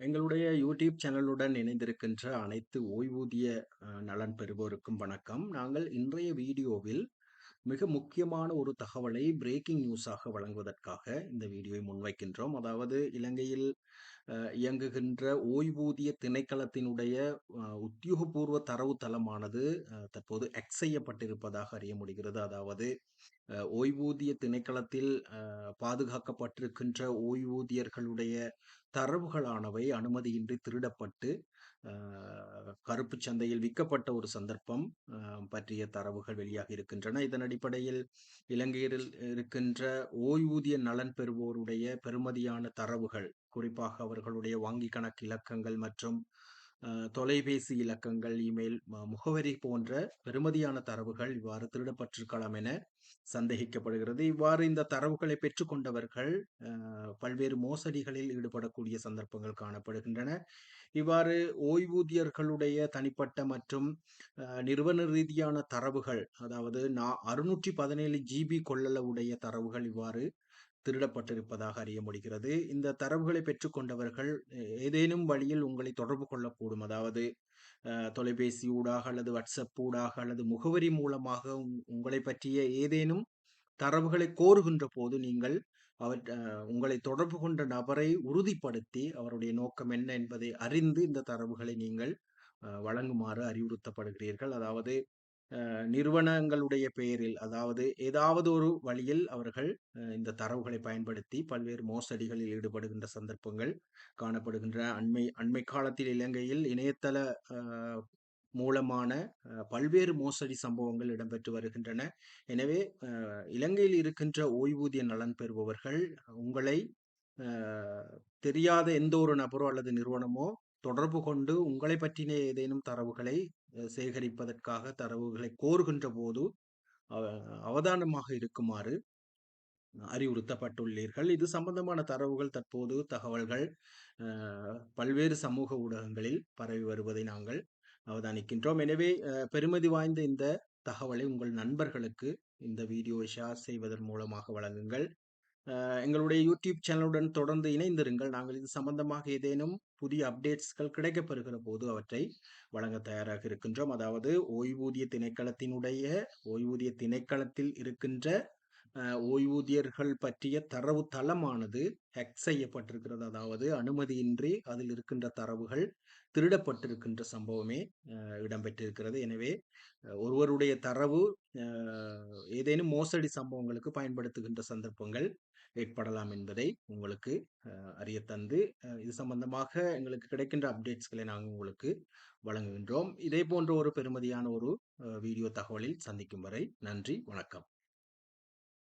எங்களுடைய யூடியூப் சேனலுடன் இணைந்திருக்கின்ற அனைத்து ஓய்வூதிய நலன் பெறுவோருக்கும் வணக்கம். நாங்கள் இன்றைய வீடியோவில் மிக முக்கியமான ஒரு தகவலை பிரேக்கிங் நியூஸாக வழங்குவதற்காக இந்த வீடியோவை முன்வைக்கின்றோம். அதாவது இலங்கையில் இயங்குகின்ற ஓய்வூதிய திணைக்களத்தினுடைய உத்தியோகபூர்வ தரவு தளமானது தற்போது எக்ஸ் செய்யப்பட்டிருப்பதாக அறிய முடிகிறது. அதாவது ஓய்வூதிய திணைக்களத்தில் பாதுகாக்கப்பட்டிருக்கின்ற ஓய்வூதியர்களுடைய தரவுகளானவை அனுமதியின்றி திருடப்பட்டு கருப்பு சந்தையில் விற்கப்பட்ட ஒரு சந்தர்ப்பம் பற்றிய தரவுகள் வெளியாக இருக்கின்றன. இதன் அடிப்படையில் இலங்கையில் இருக்கின்ற ஓய்வூதிய நலன் பெறுவோருடைய பெறுமதியான தரவுகள் குறிப்பாக அவர்களுடைய வங்கி கணக்கு இலக்கங்கள் மற்றும் தொலைபேசி இலக்கங்கள் இமெயில் முகவரி போன்ற பெருமதியான தரவுகள் இவ்வாறு திருடப்பட்டிருக்கலாம் என சந்தேகிக்கப்படுகிறது. இவ்வாறு இந்த தரவுகளை பெற்றுக்கொண்டவர்கள் பல்வேறு மோசடிகளில் ஈடுபடக்கூடிய சந்தர்ப்பங்கள் காணப்படுகின்றன. இவ்வாறு ஓய்வூதியர்களுடைய தனிப்பட்ட மற்றும் நிறுவன ரீதியான தரவுகள் அதாவது நான் அறுநூற்றி பதினேழு ஜிபி கொள்ளளவுடைய தரவுகள் இவ்வாறு திருடப்பட்டிருப்பதாக அறிய முடிகிறது. இந்த தரவுகளை பெற்றுக்கொண்டவர்கள் ஏதேனும் வழியில் உங்களை தொடர்பு கொள்ளக்கூடும். அதாவது தொலைபேசி ஊடாக அல்லது வாட்ஸ்அப் ஊடாக அல்லது முகவரி மூலமாக உங்களை பற்றிய ஏதேனும் தரவுகளை கோருகின்ற போது நீங்கள் அவர் உங்களை தொடர்பு கொண்ட நபரை உறுதிப்படுத்தி அவருடைய நோக்கம் என்ன என்பதை அறிந்து இந்த தரவுகளை நீங்கள் வழங்குமாறு அறிவுறுத்தப்படுகிறீர்கள். அதாவது நிறுவனங்களுடைய பெயரில் அதாவது ஏதாவது ஒரு வழியில் அவர்கள் இந்த தரவுகளை பயன்படுத்தி பல்வேறு மோசடிகளில் ஈடுபடுகின்ற சந்தர்ப்பங்கள் காணப்படுகின்ற அண்மை அண்மை காலத்தில் இலங்கையில் இணையதள மூலமான பல்வேறு மோசடி சம்பவங்கள் இடம்பெற்று வருகின்றன. எனவே இலங்கையில் இருக்கின்ற ஓய்வூதிய நலன் பெறுபவர்கள் உங்களை தெரியாத எந்த ஒரு நபரோ அல்லது நிறுவனமோ தொடர்பு கொண்டு உங்களை பற்றின ஏதேனும் தரவுகளை சேகரிப்பதற்காக தரவுகளை கோருகின்ற போது அவதானமாக இருக்குமாறு அறிவுறுத்தப்பட்டுள்ளீர்கள். இது சம்பந்தமான தரவுகள் தற்போது தகவல்கள் பல்வேறு சமூக ஊடகங்களில் பரவி வருவதை நாங்கள் அவதானிக்கின்றோம். எனவே பெருமதி வாய்ந்த இந்த தகவலை உங்கள் நண்பர்களுக்கு இந்த வீடியோவை ஷேர் செய்வதன் மூலமாக வழங்குங்கள். எங்களுடைய யூடியூப் சேனலுடன் தொடர்ந்து இணைந்திருங்கள். நாங்கள் இது சம்பந்தமாக ஏதேனும் புதிய அப்டேட்ஸ்கள் கிடைக்கப்பெறுகிற போது அவற்றை வழங்க தயாராக இருக்கின்றோம். அதாவது ஓய்வூதிய திணைக்களத்தினுடைய ஓய்வூதிய திணைக்களத்தில் இருக்கின்ற ஓய்வூதியர்கள் பற்றிய தரவு தளமானது ஹேக் செய்யப்பட்டிருக்கிறது. அதாவது அனுமதியின்றி அதில் இருக்கின்ற தரவுகள் திருடப்பட்டிருக்கின்ற சம்பவமே இடம்பெற்றிருக்கிறது. எனவே ஒருவருடைய தரவு ஏதேனும் மோசடி சம்பவங்களுக்கு பயன்படுத்துகின்ற சந்தர்ப்பங்கள் ஏற்படலாம் என்பதை உங்களுக்கு அறிய தந்து இது சம்பந்தமாக எங்களுக்கு கிடைக்கின்ற அப்டேட்ஸ்களை நாங்கள் உங்களுக்கு வழங்குகின்றோம். இதே போன்ற ஒரு பெருமதியான ஒரு வீடியோ தகவலில் சந்திக்கும் வரை நன்றி வணக்கம்.